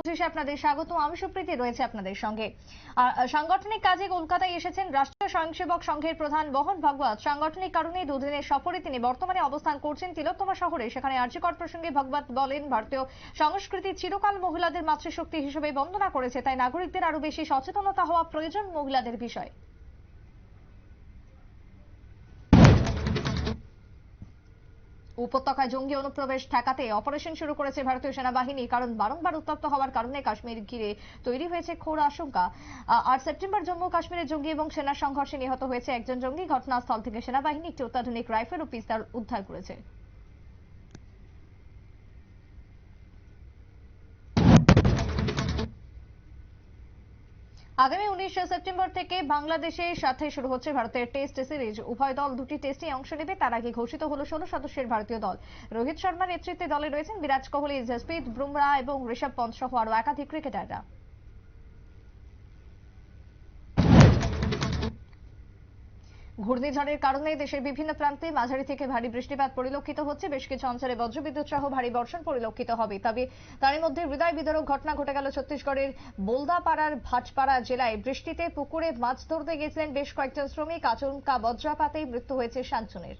পঁচিশে আপনাদের স্বাগত আমি সুপ্রীতি, রয়েছে আপনাদের সঙ্গে। সাংগঠনিক কাজে কলকাতায় এসেছেন রাষ্ট্রীয় স্বয়ংসেবক সংঘের প্রধান মোহন ভাগবত। সাংগঠনিক কারণে দুদিনের সফরে তিনি বর্তমানে অবস্থান করছেন তিলোত্তমা শহরে। সেখানে আর্যকর প্রসঙ্গে ভগবত বলেন, ভারতীয় সংস্কৃতি চিরকাল মহিলাদের মাতৃশক্তি হিসেবে বন্দনা করেছে, তাই নাগরিকদের আরও বেশি সচেতনতা হওয়া প্রয়োজন মহিলাদের বিষয়ে। উপত্যকায় জঙ্গি অনুপ্রবেশ ঠেকাতে অপারেশন শুরু করেছে ভারতীয় সেনাবাহিনী, কারণ বারংবার উত্তপ্ত হওয়ার কারণে কাশ্মীর ঘিরে তৈরি হয়েছে ঘোর আশঙ্কা। আর সেপ্টেম্বর জম্মু কাশ্মীরে জঙ্গি এবং সেনা সংঘর্ষে নিহত হয়েছে একজন জঙ্গি। ঘটনাস্থল থেকে সেনাবাহিনী একটি অত্যাধুনিক রাইফেল ও পিস্তল উদ্ধার করেছে। আগামী উনিশে সেপ্টেম্বর থেকে বাংলাদেশের সাথে শুরু হচ্ছে ভারতের টেস্ট সিরিজ। উভয় দল দুটি টেস্টে অংশ নেবে, তার আগে ঘোষিত হলো ষোলো সদস্যের ভারতীয় দল। রোহিত শর্মার নেতৃত্বে দলে রয়েছেন বিরাট কোহলি জসপ্রীত বুমরা এবং ঋষভ পন্ত সহ আরও একাধিক ক্রিকেটাররা। ঘূর্ণিঝড়ের কারণে দেশের বিভিন্ন প্রান্তে মাঝারি থেকে ভারী বৃষ্টিপাত পরিলক্ষিত হচ্ছে। বেশ কিছু অঞ্চলে বজ্রবিদ্যুৎ সহ ভারী বর্ষণ পরিলক্ষিত হবে। তবে তার মধ্যে হৃদয় বিদারক ঘটনা ঘটে গেল ছত্তিশগড়ের বোলদাপাড়ার ভাটপাড়া জেলায়। বৃষ্টিতে পুকুরে মাছ ধরতে গেছিলেন বেশ কয়েকজন শ্রমিক। আচমকা বজ্রাপাতেই মৃত্যু হয়েছে শান্তনুর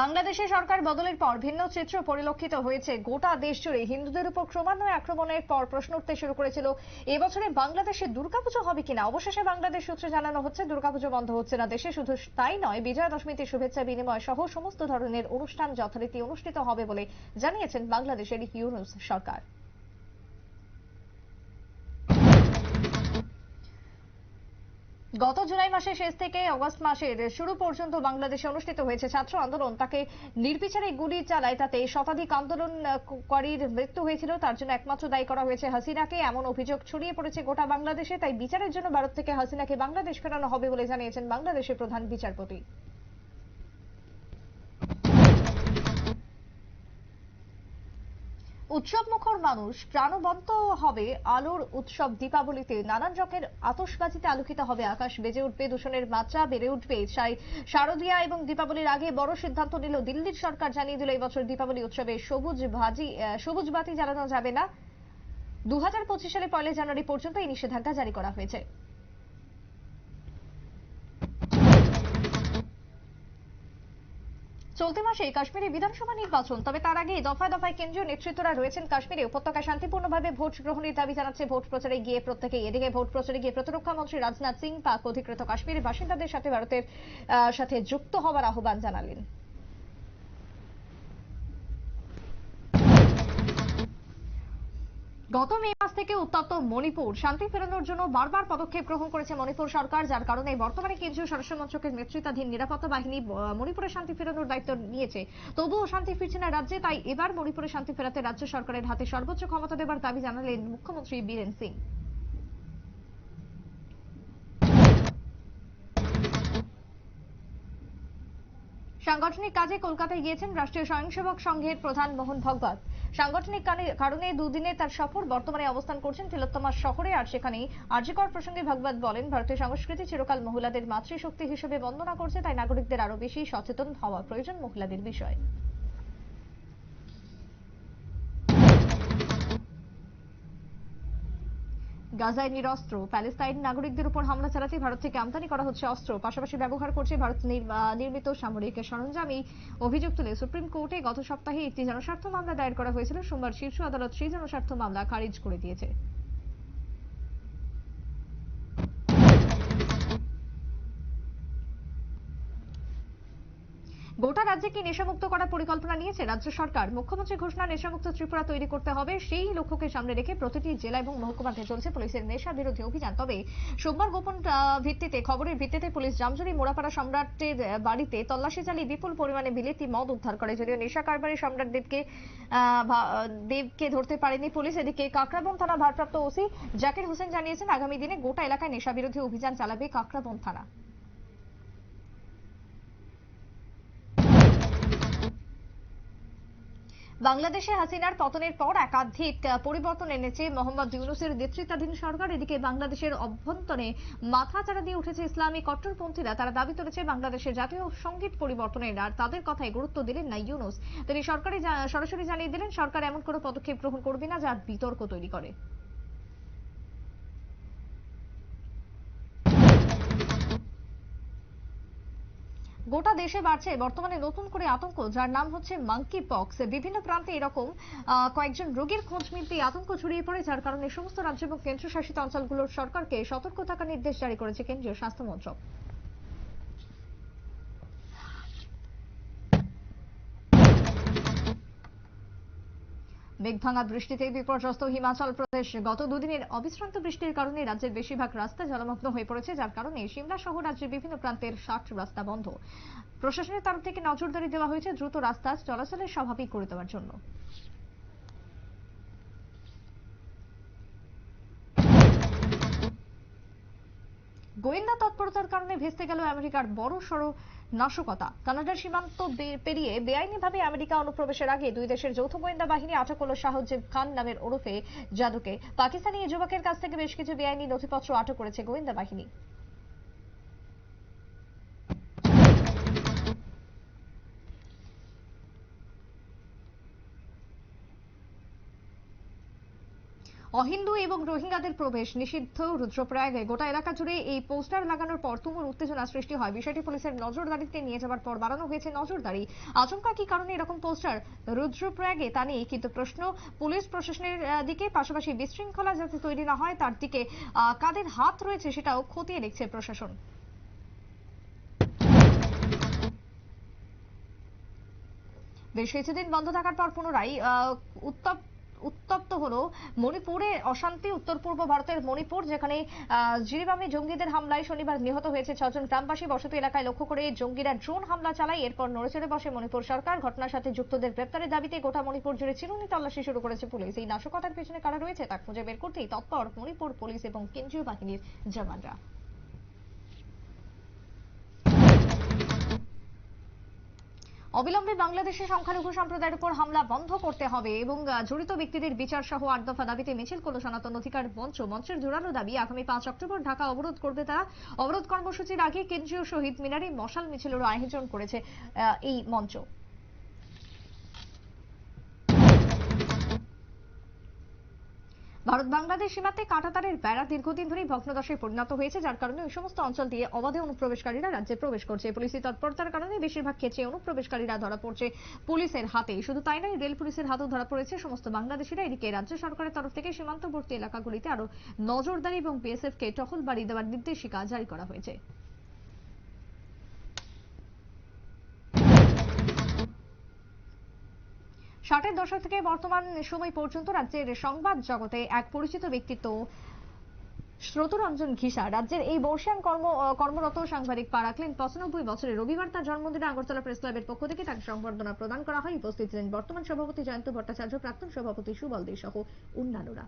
বাংলাদেশে সরকার বদলের পর ভিন্ন চিত্র পরিলক্ষিত হয়েছে। গোটা দেশ জুড়ে হিন্দুদের উপর ক্রমান্বয়ে আক্রমণের পর প্রশ্ন উঠতে শুরু করেছিল এবছরে বাংলাদেশে দুর্গাপুজো হবে কিনা? অবশেষে বাংলাদেশ সূত্রে জানানো হচ্ছে, দুর্গাপুজো বন্ধ হচ্ছে না। দেশে শুধু তাই নয়, বিজয়া দশমীতে শুভেচ্ছা বিনিময় সহ সমস্ত ধরনের অনুষ্ঠান যথারীতি অনুষ্ঠিত হবে বলে জানিয়েছেন বাংলাদেশের ইউনুস সরকার। গত জুলাই মাসের শেষ থেকে অগস্ট মাসের শুরু পর্যন্ত বাংলাদেশে অনুষ্ঠিত হয়েছে ছাত্র আন্দোলন। তাকে নির্বিচারে গুলি চালায় তাতে শতাধিক আন্দোলনকারীর মৃত্যু হয়েছিল। তার জন্য একমাত্র দায়ী করা হয়েছে হাসিনাকে। এমন অভিযোগ ছড়িয়ে পড়েছে গোটা বাংলাদেশে। তাই বিচারের জন্য ভারত থেকে হাসিনাকে বাংলাদেশ ফেরানো হবে বলে জানিয়েছেন বাংলাদেশের প্রধান বিচারপতি। উৎসব মুখর মানুষ প্রাণবন্ত হবে আলোর উৎসব দীপাবলিতে। নানান রকমের আতশবাজিতে আলোকিত হবে আকাশ। বেজে উঠবে, দূষণের মাত্রা বেড়ে উঠবে। তাই শারদীয়া এবং দীপাবলির আগে বড় সিদ্ধান্ত নিল দিল্লির সরকার, জানিয়ে দিল এবছর দীপাবলি উৎসবে সবুজ ভাজি সবুজ বাতি জ্বালানো যাবে না। দু হাজার পঁচিশ সালে পয়লা জানুয়ারি পর্যন্ত এই নিষেধাজ্ঞা জারি করা হয়েছে। চলতি মাসে কাশ্মীরে বিধানসভা নির্বাচন, তবে তার আগে দফায় দফায় কেন্দ্রীয় নেতৃত্বরা রয়েছেন কাশ্মীরে। উপত্যকায় শান্তিপূর্ণভাবে ভোট গ্রহণের দাবি জানাচ্ছে ভোট প্রচারে গিয়ে প্রত্যেকে এদিকে ভোট প্রচারে গিয়ে প্রতিরক্ষা মন্ত্রী রাজনাথ সিং, পাক অধিকৃত কাশ্মীরের বাসিন্দাদের সাথে ভারতের সাথে যুক্ত হওয়ার আহ্বান জানালেন। গত মে মাস থেকে উত্তপ্ত মণিপুর, শান্তি ফেরানোর জন্য বারবার পদক্ষেপ গ্রহণ করেছে মণিপুর সরকার, যার কারণে বর্তমানে কেন্দ্রীয় স্বরাষ্ট্র মন্ত্রকের নেতৃত্বাধীন নিরাপত্তা বাহিনী মণিপুরে শান্তি ফেরানোর দায়িত্ব নিয়েছে। তবুও শান্তি ফিরছে না রাজ্যে, তাই এবার মণিপুরে শান্তি ফেরাতে রাজ্য সরকারের হাতে সর্বোচ্চ ক্ষমতা দেবার দাবি জানালেন মুখ্যমন্ত্রী বীরেন সিং। সাংগঠনিক কাজে কলকাতায় গিয়েছেন রাষ্ট্রীয় স্বয়ংসেবক সংঘের প্রধান মোহন ভগবত। সাংগঠনিক কারণে দুদিনে তার সফর বর্তমানে অবস্থান করছেন তিলোত্তমা শহরে। আর সেখানে আর্যকর প্রসঙ্গে ভগবত বলেন, ভারতীয় সংস্কৃতি চিরকাল মহিলাদের মাতৃশক্তি হিসেবে বন্দনা করছে, তাই নাগরিকদের আরও বেশি সচেতন হওয়া প্রয়োজন মহিলাদের বিষয়ে। গাজায় নিরস্ত্র। প্যালেস্তাইন নাগরিকদের উপর হামলা চালাতে ভারত থেকে আমদানি করা হচ্ছে অস্ত্র। পাশাপাশি ব্যবহার করছে ভারত নির- নির্মিত সামরিক সরঞ্জাম এই অভিযোগ তুলে সুপ্রিম কোর্টে গত সপ্তাহে একটি জনস্বার্থ মামলা দায়ের করা হয়েছিল। সোমবার শীর্ষ আদালত সেই জনস্বার্থ মামলা খারিজ করে দিয়েছে। গোটা রাজ্যকে নেশামুক্ত করার পরিকল্পনা নিয়েছে রাজ্য সরকার? মুখ্যমন্ত্রী ঘোষণা, নেশামুক্ত ত্রিপুরা তৈরি করতে হবে, সেই লক্ষ্যকে সামনে রেখে প্রতিটি জেলা এবং মহকুমাতে চলছে পুলিশের নেশা বিরোধী অভিযান। তবে সোমবার গোপন ভিত্তিতে, খবরের ভিত্তিতে পুলিশ জামজুরি, মোড়াপাড়া সম্রাটের বাড়িতে তল্লাশি চালিয়ে বিপুল পরিমাণে বিলেতি মদ উদ্ধার করে। যদিও নেশা কারবারি সম্রাট দেবকে দেবকে ধরতে পারেনি পুলিশ, এদিকে কাকরাবন থানা ভারপ্রাপ্ত ওসি জাকির হোসেন জানিয়েছেন, আগামী দিনে গোটা এলাকায় নেশা বিরোধী অভিযান চালাবে কাকরাবন থানা। বাংলাদেশে হাসিনার পতনের পর একাধিক পরিবর্তন এনেছে। মোহাম্মদ ইউনুসের নেতৃত্বাধীন সরকার এদিকে বাংলাদেশের অভ্যন্তরে মাথা চাড়া দিয়ে উঠেছে ইসলামী কট্টরপন্থীরা। তারা দাবি করেছে বাংলাদেশের জাতীয় সংগীত পরিবর্তনের আর তাদের কথায় গুরুত্ব দিলেন না ইউনুস। তিনি সরকারি সরাসরি জানিয়ে দিলেন, সরকার এমন কোনো পদক্ষেপ গ্রহণ করবে না যা বিতর্ক তৈরি করে। গোটা দেশে বাড়ছে, বর্তমানে নতুন করে আতঙ্ক, যার নাম হচ্ছে মাঙ্কি পক্স বিভিন্ন প্রান্তে এরকম কয়েকজন রোগীর খোঁজ মিলতে আতঙ্ক ছড়িয়ে পড়ে, যার কারণে সমস্ত রাজ্য এবং কেন্দ্রশাসিত অঞ্চলগুলোর সরকারকে সতর্ক থাকার নির্দেশ জারি করেছে কেন্দ্রীয় স্বাস্থ্য মন্ত্রক। মেঘভাঙা বৃষ্টিতে বিপর্যস্ত হিমাচল প্রদেশ। গত দুদিনের অবিশ্রান্ত বৃষ্টির কারণে রাজ্যের বেশিরভাগ রাস্তা জলমগ্ন হয়ে পড়েছে, যার কারণে সিমলা সহ রাজ্যের বিভিন্ন প্রান্তের ষাট রাস্তা বন্ধ। প্রশাসনের তরফ থেকে নজরদারি দেওয়া হয়েছে দ্রুত রাস্তা চলাচলের স্বাভাবিক করে দেওয়ার জন্য। গোয়েন্দা তৎপরতার কারণে ভেস্তে গেল আমেরিকার বড় সড় নাশকতা। কানাডার সীমান্ত পেরিয়ে বেআইনিভাবে আমেরিকা অনুপ্রবেশের আগে দুই দেশের যৌথ গোয়েন্দা বাহিনী আটক করল শাহজিব খান নামের ওরফে জাদুকে। পাকিস্তানি এই যুবকের কাছ থেকে বেশ কিছু বেআইনি নথিপত্র আটক করেছে গোয়েন্দা বাহিনী। অহিন্দু এবং রোহিঙ্গাদের প্রবেশ। নিষিদ্ধ রুদ্রপ্রয়াগে গোটা এলাকা জুড়ে এই পোস্টার লাগানোর পর তুমুল উত্তেজনা সৃষ্টি হয়। বিষয়টি পুলিশের নজরদারিতে নিয়ে যাওয়ার পর বাড়ানো হয়েছে নজরদারি। আচমকা কি কারণে এরকম পোস্টার? রুদ্রপ্রয়াগে তা নিয়ে কিন্তু প্রশ্ন। পুলিশ প্রশাসনের দিকে পাশাপাশি বিশৃঙ্খলা যাতে তৈরি না হয় তার দিকে কাদের হাত রয়েছে সেটাও খতিয়ে দেখছে প্রশাসন। বেশ কিছুদিন বন্ধ থাকার পর পুনরায় আহ, উত্তপ উত্তপ্ত হলো মণিপুরে অশান্তি, উত্তর পূর্ব ভারতের মণিপুর, যেখানে জিরিবামে জঙ্গিদের হামলায় শনিবার নিহত হয়েছে ছজন গ্রামবাসী। বসতি এলাকায় লক্ষ্য করে জঙ্গিরা ড্রোন হামলা চালায়। এরপর নড়েচড়ে বসে মণিপুর সরকার। ঘটনার সাথে যুক্তদের গ্রেপ্তারের দাবিতে গোটা মণিপুর জুড়ে চিরুনি তল্লাশি শুরু করেছে পুলিশ। এই নাশকতার পেছনে কারা রয়েছে তা খুঁজে বের করতেই তৎপর মণিপুর পুলিশ এবং কেন্দ্রীয় বাহিনীর জওয়ানরা। অবিলম্বে বাংলাদেশে সংখ্যালঘু সম্প্রদায়ের উপর হামলা বন্ধ করতে হবে এবং জড়িত ব্যক্তিদের বিচার সহ আট দফা দাবিতে মিছিল করল সনাতন অধিকার মঞ্চ। মঞ্চের জোরালো দাবি, আগামী পাঁচ অক্টোবর ঢাকা অবরোধ করবে তারা। অবরোধ কর্মসূচির আগে কেন্দ্রীয় শহীদ মিনারে মশাল মিছিলেরও আয়োজন করেছে এই মঞ্চ। ভারত বাংলাদেশ সীমান্তে কাঁটাতারের বেড়া দীর্ঘদিন ধরেই ভগ্নদশায় পরিণত হয়েছে, যার কারণে ওই সমস্ত অঞ্চল দিয়ে অবাধে অনুপ্রবেশকারীরা রাজ্যে প্রবেশ করছে। পুলিশি তৎপরতার কারণে বেশিরভাগ ক্ষেত্রে অনুপ্রবেশকারীরা ধরা পড়ছে পুলিশের হাতে শুধু তাই নয়, রেল পুলিশের হাতেও ধরা পড়েছে সমস্ত বাংলাদেশিরা। এদিকে রাজ্য সরকারের তরফ থেকে সীমান্তবর্তী এলাকাগুলিতে আরও নজরদারি এবং বিএসএফ কে টহল বাড়িয়ে দেওয়ার নির্দেশিকা জারি করা হয়েছে। ষাটের দশক থেকে বর্তমান সময় পর্যন্ত রাজ্যের সংবাদ জগতে এক পরিচিত ব্যক্তিত্ব শ্রোতরঞ্জন ঘিসা রাজ্যের এই বর্ষিয়ান কর্ম কর্মরত সাংবাদিক পা রাখলেন পঁচানব্বই বছরে রবিবার তার জন্মদিনে আগরতলা প্রেস ক্লাবের পক্ষ থেকে তাকে সংবর্ধনা প্রদান করা হয়। উপস্থিত ছিলেন বর্তমান সভাপতি জয়ন্ত ভট্টাচার্য, প্রাক্তন সভাপতি সুবল দে সহ অন্যান্যরা।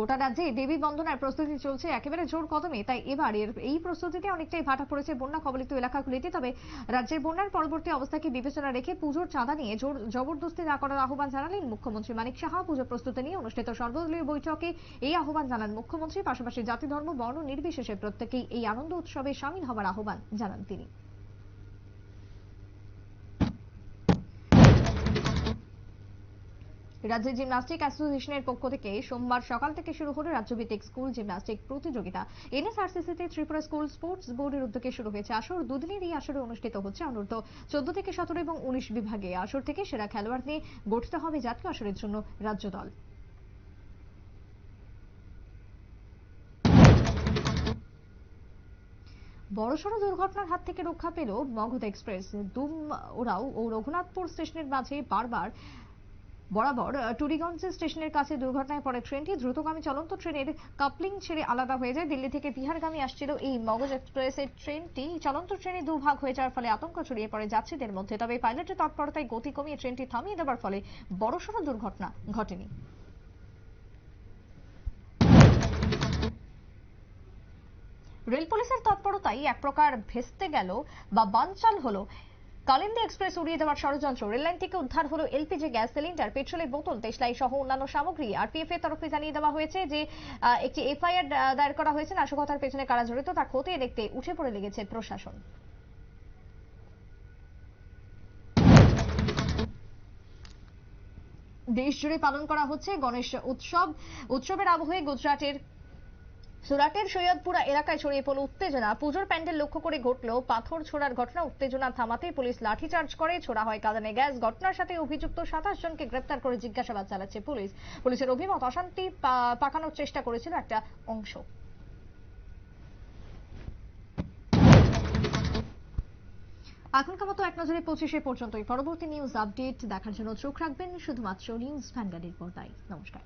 গোটা রাজ্যে দেবী বন্দনার প্রস্তুতি চলছে একেবারে জোর কদমে, তাই এবার এই প্রস্তুতিতে অনেকটাই ভাটা পড়েছে বন্যা কবলিত এলাকাগুলিতে। তবে রাজ্যের বন্যার পরবর্তী অবস্থাকে বিবেচনা রেখে পুজোর চাঁদা নিয়ে জোর জবরদস্তি না করার আহ্বান জানালেন মুখ্যমন্ত্রী মানিক সাহা। পুজো প্রস্তুতি নিয়ে অনুষ্ঠিত সর্বদলীয় বৈঠকে এই আহ্বান জানান মুখ্যমন্ত্রী। পাশাপাশি জাতি ধর্ম বর্ণ নির্বিশেষে প্রত্যেকেই এই আনন্দ উৎসবে সামিল হবার আহ্বান জানান তিনি। রাজ্য জিমনাস্টিক অ্যাসোসিয়েশনের পক্ষ থেকে সোমবার সকাল থেকে শুরু হলো রাজ্যভিত্তিক স্কুল জিমনাস্টিক প্রতিযোগিতা। এনএসআরসিসিতে ত্রিপুরা স্কুল স্পোর্টস বোর্ডের উদ্যোগে শুরু হয়েছে আসর। দুদিনের এই আসরে অনুষ্ঠিত হচ্ছে অনূর্ধ্ব চোদ্দ থেকে সতেরো এবং উনিশ বিভাগে। আসর থেকে সেরা খেলোয়াড় নিয়ে গঠিত হবে জাতীয় আসরের জন্য রাজ্য দল। বড়সড় দুর্ঘটনার হাত থেকে রক্ষা পেল মগধ এক্সপ্রেস। দুম ওরাও ও রঘুনাথপুর স্টেশনের মাঝে বারবার বরাবর টুরিগঞ্জ স্টেশনের কাছে দুর্ঘটনায় পড়ে ট্রেনটি। দ্রুতগামী চলন্ত ট্রেনের কাপলিং ছেড়ে আলাদা হয়ে যায়। দিল্লি থেকে বিহারগামী আসছিল এই মগজ এক্সপ্রেসের ট্রেনটি। চলন্ত ট্রেনে দুভাগ হয়ে যাওয়ার ফলে আতঙ্ক ছড়িয়ে পড়ে যাত্রীদের মধ্যে। তবে পাইলটের তৎপরতায় গতি কমিয়ে ট্রেনটি থামিয়ে দেওয়ার ফলে বড়সড় দুর্ঘটনা ঘটেনি। রেল পুলিশের তৎপরতাই এক প্রকার ভেস্তে গেল বা বানচাল হলো কালিন্দী এক্সপ্রেস উড়িয়ে দেওয়ার ষড়যন্ত্র। রেললাইন থেকে উদ্ধার হলো এলপিজি গ্যাস সিলিন্ডার, পেট্রোলের বোতল দেশলাই সহ অন্যান্য সামগ্রী। আরপিএফ এর তরফে জানিয়ে দেওয়া হয়েছে যে একটি এফআইআর দায়ের করা হয়েছে। নাশকতার পেছনে কারা জড়িত তা খতিয়ে দেখতে উঠে পড়ে লেগেছে প্রশাসন। দেশ জুড়ে পালন করা হচ্ছে গণেশ উৎসব। উৎসবের আবহে গুজরাটের সুরাটের সৈয়দপুরা এলাকায় ছড়িয়ে পড়ল উত্তেজনা। পুজোর প্যান্ডেল লক্ষ্য করে ঘটল পাথর ছোড়ার ঘটনা। উত্তেজনা থামাতে পুলিশ লাঠিচার্জ করে, ছোড়া হয় কাঁদানে গ্যাস। ঘটনার সাথে অভিযুক্ত সাতাশ জনকে গ্রেপ্তার করে জিজ্ঞাসাবাদ চালাচ্ছে পুলিশ। পুলিশের অভিমত, অশান্তি পাকানোর চেষ্টা করেছিল একটা অংশ। এখনকার মতো এক নজরে পঁচিশে পর্যন্তই। পরবর্তী নিউজ আপডেট দেখার জন্য চোখ রাখবেন শুধুমাত্র নিউজ ভ্যানগার্ডের পর্দায়। নমস্কার।